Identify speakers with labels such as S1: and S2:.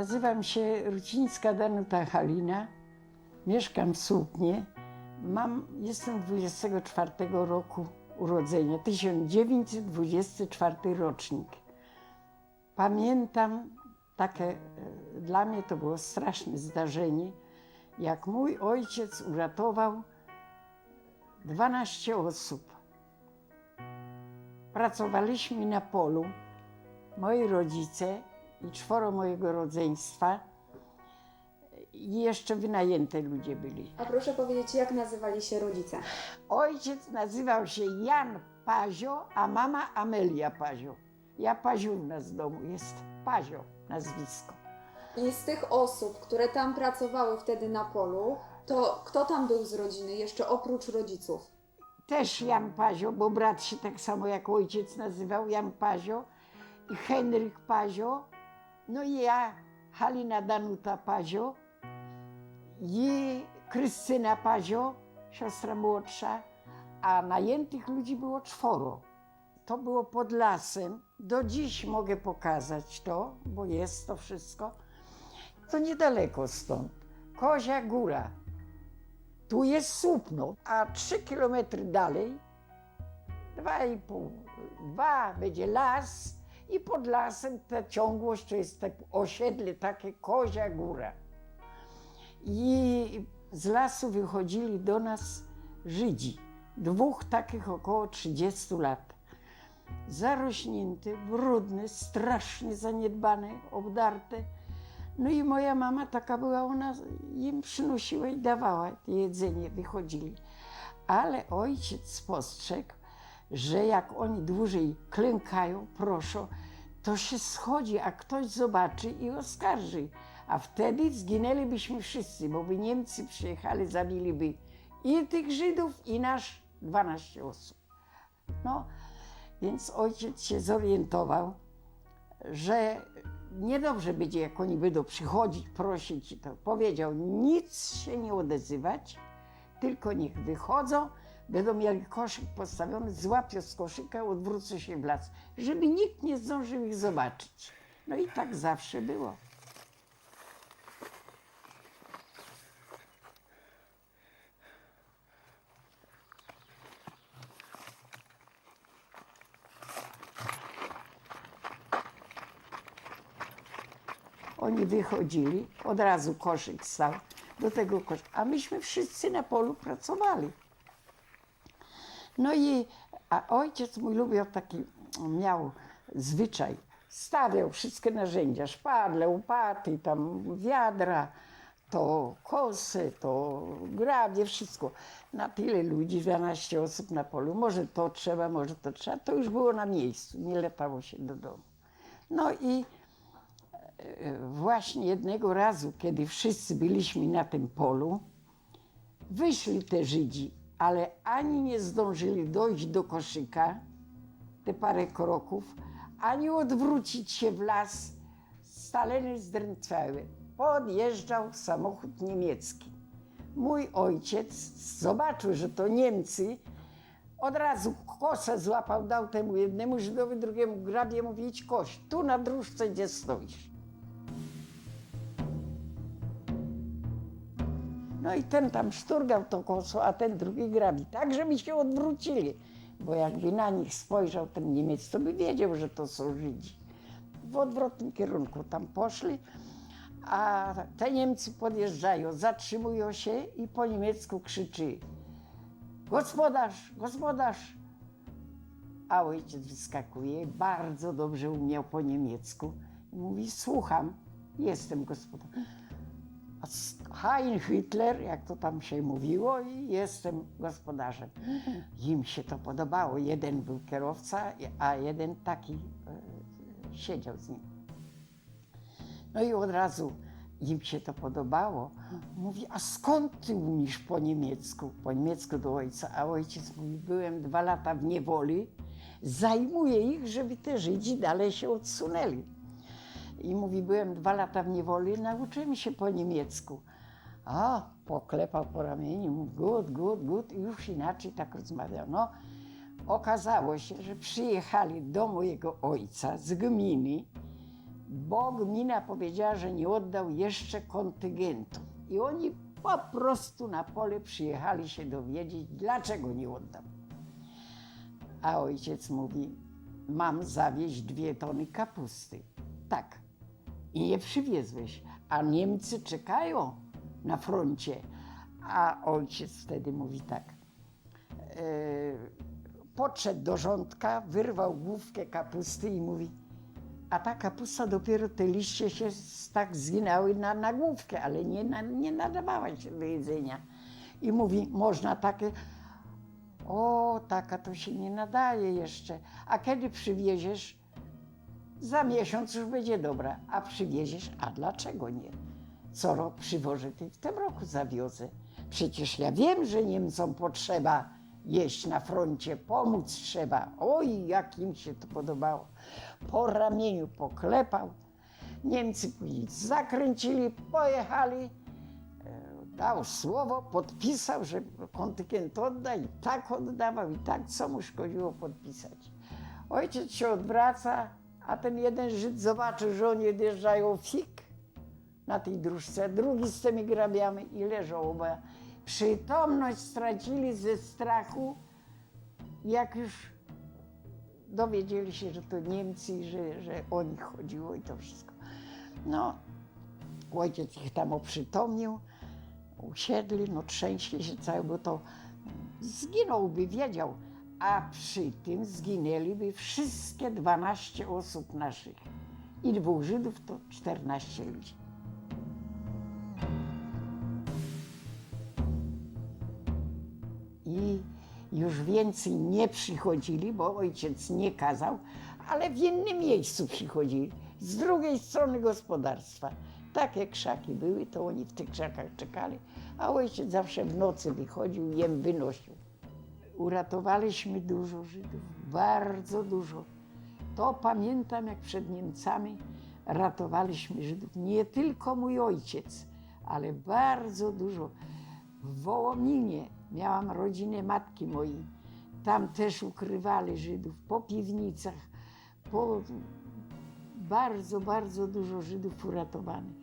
S1: Nazywam się Rucińska Danuta Halina. Mieszkam w Słupnie. Mam, jestem 24 roku urodzenia, 1924 rocznik. Pamiętam takie, e, dla mnie to było straszne zdarzenie, jak mój ojciec uratował 12 osób. Pracowaliśmy na polu, moi rodzice i czworo mojego rodzeństwa i jeszcze wynajęte ludzie byli.
S2: A proszę powiedzieć, jak nazywali się rodzice?
S1: Ojciec nazywał się Jan Pazio, a mama Amelia Pazio. Ja Paziówna z domu jest. Pazio nazwisko.
S2: I z tych osób, które tam pracowały wtedy na polu, to kto tam był z rodziny, jeszcze oprócz rodziców?
S1: Też Jan Pazio, bo brat się tak samo jak ojciec nazywał, Jan Pazio i Henryk Pazio. No i ja, Halina Danuta Pazio i Krystyna Pazio, siostra młodsza, a najętych ludzi było czworo. To było pod lasem. Do dziś mogę pokazać to, bo jest to wszystko. To niedaleko stąd. Kozia Góra. Tu jest Słupno, a trzy kilometry dalej, dwa i pół, dwa będzie las i pod lasem ta ciągłość to jest te osiedle takie Kozia Góra. I z lasu wychodzili do nas Żydzi, dwóch takich około 30 lat. Zarośnięte, brudne, strasznie zaniedbane, obdarte. No i moja mama taka była, ona im przynosiła i dawała jedzenie, wychodzili. Ale ojciec spostrzegł, że jak oni dłużej klękają, proszą, to się schodzi, a ktoś zobaczy i oskarży. A wtedy zginęlibyśmy wszyscy, bo by Niemcy przyjechali, zabiliby i tych Żydów, i nasz 12 osób. No, więc ojciec się zorientował, że niedobrze będzie, jak oni będą przychodzić, prosić i to. Powiedział, nic się nie odzywać, tylko niech wychodzą, będą mieli koszyk postawiony, złapią z koszyka, odwrócą się w las, żeby nikt nie zdążył ich zobaczyć. No i tak zawsze było. Oni wychodzili, od razu koszyk stał do tego koszyka, a myśmy wszyscy na polu pracowali. No i a ojciec mój lubił taki, miał zwyczaj, stawiał wszystkie narzędzia, szpadle, łopaty, tam wiadra, to kosy, to grabie, wszystko. Na tyle ludzi, 12 osób na polu, może to trzeba, może to trzeba, to już było na miejscu, nie latało się do domu. No i właśnie jednego razu, kiedy wszyscy byliśmy na tym polu, wyszli te Żydzi, ale ani nie zdążyli dojść do koszyka, te parę kroków, ani odwrócić się w las, staleny zdrętwiały. Podjeżdżał samochód niemiecki. Mój ojciec zobaczył, że to Niemcy, od razu kosę złapał, dał temu jednemu Żydowi, drugiemu grabie, mówi idź kość, tu na dróżce, gdzie stoisz. No i ten tam szturgał to koso, a ten drugi grabi. Tak, żeby się odwrócili. Bo jakby na nich spojrzał ten Niemiec, to by wiedział, że to są Żydzi. W odwrotnym kierunku tam poszli, a te Niemcy podjeżdżają, zatrzymują się i po niemiecku krzyczy gospodarz, gospodarz. A ojciec wyskakuje, bardzo dobrze umiał po niemiecku. Mówi, słucham, jestem gospodarz. Hein Hitler, jak to tam się mówiło, i jestem gospodarzem. Im się to podobało. Jeden był kierowca, a jeden taki e, siedział z nim. No i od razu im się to podobało. Mówi, a skąd ty umiesz po niemiecku? Po niemiecku do ojca. A ojciec mówi, byłem dwa lata w niewoli, zajmuję ich, żeby te Żydzi dalej się odsunęli. I mówi, byłem dwa lata w niewoli, nauczyłem się po niemiecku. A, poklepał po ramieniu, mówi, good, good, good, i już inaczej tak rozmawiał. No, okazało się, że przyjechali do mojego ojca z gminy bo gmina powiedziała, że nie oddał jeszcze kontyngentu. I oni po prostu na pole przyjechali się dowiedzieć, dlaczego nie oddał. A ojciec mówi, mam zawieźć dwie tony kapusty. Tak. I nie przywiezłeś, a Niemcy czekają na froncie. A ojciec wtedy mówi tak. E, podszedł do rządka, wyrwał główkę kapusty i mówi, a ta kapusta dopiero te liście się tak zginały na, na główkę, ale nie, na, nie nadawała się do jedzenia. I mówi, można takie, o, taka to się nie nadaje jeszcze. A kiedy przywieziesz, za miesiąc już będzie dobra. A przywieziesz, a dlaczego nie? Co rok przywożę, ty w tym roku zawiozę. Przecież ja wiem, że Niemcom potrzeba jeść na froncie, pomóc trzeba. Oj, jak im się to podobało. Po ramieniu poklepał. Niemcy później zakręcili, pojechali. E, Dał słowo, podpisał, że kontyngent odda i tak oddawał i tak, co mu szkodziło podpisać. Ojciec się odwraca, a ten jeden Żyd zobaczył, że oni odjeżdżają fik na tej dróżce, drugi z tymi grabiami i leżą oba. Przytomność stracili ze strachu, jak już dowiedzieli się, że to Niemcy że, że o nich chodziło i to wszystko. No, ojciec ich tam oprzytomnił, usiedli, no trzęśli się cały, bo to zginąłby, wiedział, a przy tym zginęliby wszystkie 12 osób naszych i dwóch Żydów to 14 ludzi. I już więcej nie przychodzili, bo ojciec nie kazał, ale w innym miejscu przychodzili, z drugiej strony gospodarstwa. Takie krzaki były, to oni w tych krzakach czekali, a ojciec zawsze w nocy wychodził i wynosił. Uratowaliśmy dużo Żydów, bardzo dużo. To pamiętam, jak przed Niemcami ratowaliśmy Żydów. Nie tylko mój ojciec, ale bardzo dużo. W Wołominie miałam rodzinę matki mojej. Tam też ukrywali Żydów, po piwnicach, po... Bardzo, bardzo dużo Żydów uratowanych.